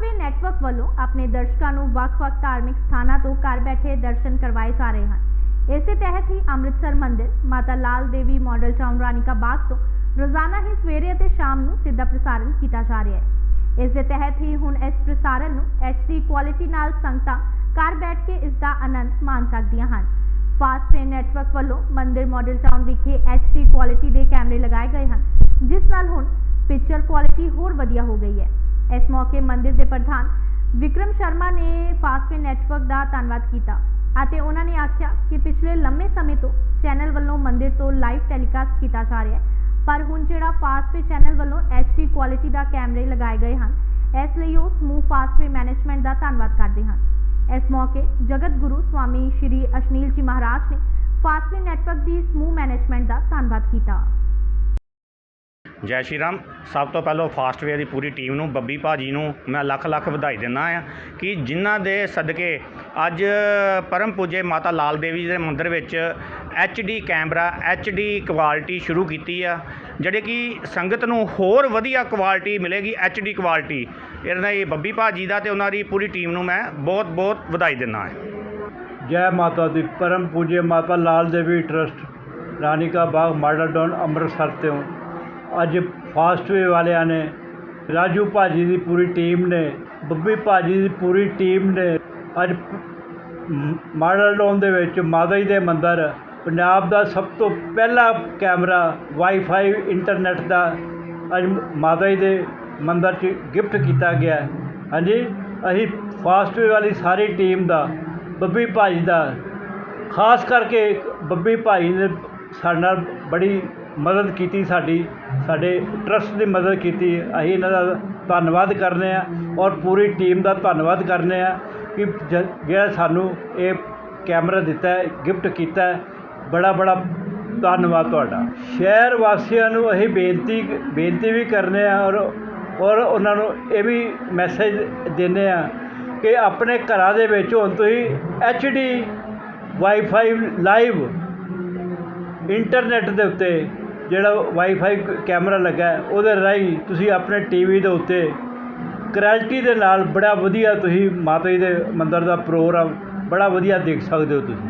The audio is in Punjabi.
ਫਾਸਟਵੇ ਨੈਟਵਰਕ ਵੱਲੋਂ ਆਪਣੇ ਦਰਸ਼ਕਾਂ ਨੂੰ ਵੱਖ-ਵੱਖ ਧਾਰਮਿਕ ਸਥਾਨਾਂ ਤੋਂ ਘਰ ਬੈਠੇ ਦਰਸ਼ਨ ਕਰਵਾਏ ਜਾ ਰਹੇ ਹਨ। ਇਸੇ ਤਹਿਤ ਹੀ ਅੰਮ੍ਰਿਤਸਰ ਮੰਦਿਰ, ਮਾਤਾ ਲਾਲ ਦੇਵੀ ਮਾਡਲ ਟਾਊਨ, ਰਾਣੀਕਾ ਬਾਗ ਤੋਂ ਰੋਜ਼ਾਨਾ ਹੀ ਸਵੇਰੇ ਅਤੇ ਸ਼ਾਮ ਨੂੰ ਸਿੱਧਾ ਪ੍ਰਸਾਰਣ ਕੀਤਾ ਜਾ ਰਿਹਾ ਹੈ। ਇਸ ਦੇ ਤਹਿਤ ਹੀ ਹੁਣ ਇਸ ਪ੍ਰਸਾਰਣ ਨੂੰ HD ਕੁਆਲਿਟੀ ਨਾਲ ਸੰਗਤਾਂ ਘਰ ਬੈਠ ਕੇ ਇਸ ਦਾ ਆਨੰਦ ਮਾਣ ਸਕਦੀਆਂ ਹਨ। ਫਾਸਟਵੇ ਨੈਟਵਰਕ ਵੱਲੋਂ ਮੰਦਿਰ ਮਾਡਲ ਟਾਊਨ ਵਿਖੇ HD ਕੁਆਲਿਟੀ ਦੇ ਕੈਮਰੇ ਲਗਾਏ ਗਏ ਹਨ, ਜਿਸ ਨਾਲ ਹੁਣ ਪਿਕਚਰ ਕੁਆਲਿਟੀ ਹੋਰ ਵਧੀਆ ਹੋ ਗਈ ਇਸ ਮੌਕੇ ਮੰਦਿਰ ਦੇ ਪ੍ਰਧਾਨ ਵਿਕਰਮ ਸ਼ਰਮਾ ਨੇ ਫਾਸਟਵੇ ਨੈਟਵਰਕ ਦਾ ਧੰਨਵਾਦ ਕੀਤਾ ਅਤੇ ਉਹਨਾਂ ਨੇ ਆਖਿਆ ਕਿ ਪਿਛਲੇ ਲੰਮੇ ਸਮੇਂ ਤੋਂ ਚੈਨਲ ਵੱਲੋਂ ਮੰਦਿਰ ਤੋਂ ਲਾਈਵ ਟੈਲੀਕਾਸਟ ਕੀਤਾ ਜਾ ਰਿਹਾ ਹੈ, ਪਰ ਹੁਣ ਜਿਹੜਾ ਫਾਸਟਵੇ ਚੈਨਲ ਵੱਲੋਂ HD ਕੁਆਲਿਟੀ ਦਾ ਕੈਮਰੇ ਲਗਾਏ ਗਏ ਹਨ, ਇਸ ਲਈ ਉਹ ਸਮੂਹ ਫਾਸਟਵੇ ਮੈਨੇਜਮੈਂਟ ਦਾ ਧੰਨਵਾਦ ਕਰਦੇ ਹਨ। ਇਸ ਮੌਕੇ ਜਗਤ ਗੁਰੂ ਸਵਾਮੀ ਸ਼੍ਰੀ ਅਸ਼ਨੀਲ ਜੀ ਮਹਾਰਾਜ ਨੇ ਫਾਸਟਵੇ ਨੈਟਵਰਕ ਦੀ ਸਮੂਹ ਮੈਨੇਜਮੈਂਟ ਦਾ ਧੰਨਵਾਦ ਕੀਤਾ। ਜੈ ਸ਼੍ਰੀ ਰਾਮ। ਸਭ ਤੋਂ ਪਹਿਲਾਂ ਫਾਸਟਵੇਅਰ ਦੀ ਪੂਰੀ ਟੀਮ ਨੂੰ, ਬੱਬੀ ਭਾਜੀ ਨੂੰ ਮੈਂ ਲੱਖ ਲੱਖ ਵਧਾਈ ਦਿੰਦਾ ਹਾਂ ਕਿ ਜਿਨ੍ਹਾਂ ਦੇ ਸਦਕੇ ਅੱਜ ਪਰਮ ਪੂਜੇ ਮਾਤਾ ਲਾਲ ਦੇਵੀ ਦੇ ਮੰਦਿਰ ਵਿੱਚ HD ਕੈਮਰਾ HD ਕੁਆਲਿਟੀ ਸ਼ੁਰੂ ਕੀਤੀ ਆ, ਜਿਹੜੇ ਕਿ ਸੰਗਤ ਨੂੰ ਹੋਰ ਵਧੀਆ ਕੁਆਲਿਟੀ ਮਿਲੇਗੀ HD ਕੁਆਲਿਟੀ। ਇਹਨਾਂ ਦੀ ਬੱਬੀ ਭਾਜੀ ਦਾ ਤੇ ਉਹਨਾਂ ਦੀ ਪੂਰੀ ਟੀਮ ਨੂੰ ਮੈਂ ਬਹੁਤ ਬਹੁਤ ਵਧਾਈ ਦਿੰਦਾ ਹਾਂ। ਜੈ ਮਾਤਾ ਦੀ। ਪਰਮ ਪੂਜੇ Mata Lal Devi trust Ranika Bagh, model town Amritsar ਤੋਂ। ਅੱਜ ਫਾਸਟਵੇ ਵਾਲਿਆਂ ਨੇ, ਰਾਜੂ ਭਾਜੀ ਦੀ ਪੂਰੀ ਟੀਮ ਨੇ, ਬੱਬੀ ਭਾਜੀ ਦੀ ਪੂਰੀ ਟੀਮ ਨੇ, ਅੱਜ ਮਾਡਲ ਟਾਊਨ ਦੇ ਵਿੱਚ ਮਾਤਾ ਜੀ ਦੇ ਮੰਦਰ, ਪੰਜਾਬ ਦਾ ਸਭ ਤੋਂ ਪਹਿਲਾ ਕੈਮਰਾ ਵਾਈਫਾਈ ਇੰਟਰਨੈਟ ਦਾ ਅੱਜ ਮਾਤਾ ਜੀ ਦੇ ਮੰਦਰ 'ਚ ਗਿਫਟ ਕੀਤਾ ਗਿਆ ਹਾਂਜੀ, ਅਸੀਂ ਫਾਸਟਵੇ ਵਾਲੀ ਸਾਰੀ ਟੀਮ ਦਾ, ਬੱਬੀ ਭਾਜੀ ਦਾ, ਖਾਸ ਕਰਕੇ ਬੱਬੀ ਭਾਈ ਨੇ ਸਾਡੇ ਨਾਲ ਬੜੀ ਮਦਦ ਕੀਤੀ ਸਾਡੀ, ਸਾਡੇ ਟਰੱਸਟ ਦੀ ਮਦਦ ਕੀਤੀ। ਅਸੀਂ ਇਹਨਾਂ ਦਾ ਧੰਨਵਾਦ ਕਰਨੇ ਹਾਂ ਔਰ ਪੂਰੀ ਟੀਮ ਦਾ ਧੰਨਵਾਦ ਕਰਦੇ ਹਾਂ ਕਿ ਜ- ਜਿਹੜਾ ਸਾਨੂੰ ਇਹ ਕੈਮਰਾ ਦਿੱਤਾ ਗਿਫਟ ਕੀਤਾ ਬੜਾ ਬੜਾ ਧੰਨਵਾਦ ਤੁਹਾਡਾ। ਸ਼ਹਿਰ ਵਾਸੀਆਂ ਨੂੰ ਅਸੀਂ ਬੇਨਤੀ ਬੇਨਤੀ ਵੀ ਕਰਨੇ ਆ ਔਰ ਔਰ ਉਹਨਾਂ ਨੂੰ ਇਹ ਵੀ ਮੈਸੇਜ ਦਿੰਦੇ ਆ ਕਿ ਆਪਣੇ ਘਰਾਂ ਦੇ ਵਿੱਚ ਹੁਣ ਤੁਸੀਂ HD ਵਾਈਫਾਈ ਲਾਈਵ ਇੰਟਰਨੈਟ ਦੇ ਉੱਤੇ ਜਿਹੜਾ ਵਾਈਫਾਈ ਕੈਮਰਾ ਲੱਗਾ ਉਹਦੇ ਰਾਹੀਂ ਤੁਸੀਂ ਆਪਣੇ ਟੀਵੀ ਦੇ ਉੱਤੇ ਕੁਆਲਿਟੀ ਦੇ ਨਾਲ ਬੜਾ ਵਧੀਆ ਤੁਸੀਂ ਮਾਤਾ ਜੀ ਦੇ ਮੰਦਰ ਦਾ ਪ੍ਰੋਗਰਾਮ ਬੜਾ ਵਧੀਆ ਦੇਖ ਸਕਦੇ ਹੋ ਤੁਸੀਂ।